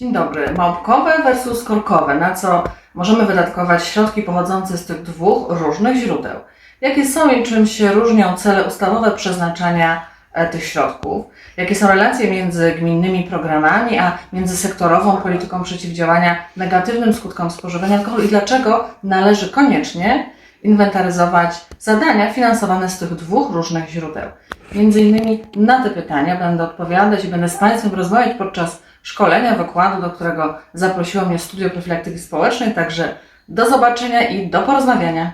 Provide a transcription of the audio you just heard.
Dzień dobry. Małpkowe versus korkowe. Na co możemy wydatkować środki pochodzące z tych dwóch różnych źródeł? Jakie są i czym się różnią cele ustawowe przeznaczania e, tych środków? Jakie są relacje między gminnymi programami, a międzysektorową polityką przeciwdziałania negatywnym skutkom spożywania alkoholu i dlaczego należy koniecznie inwentaryzować zadania finansowane z tych dwóch różnych źródeł? Między innymi na te pytania będę odpowiadać i będę z Państwem rozmawiać podczas szkolenia, wykładu, do którego zaprosiło mnie Studio Profilaktyki Społecznej. Także do zobaczenia i do porozmawiania.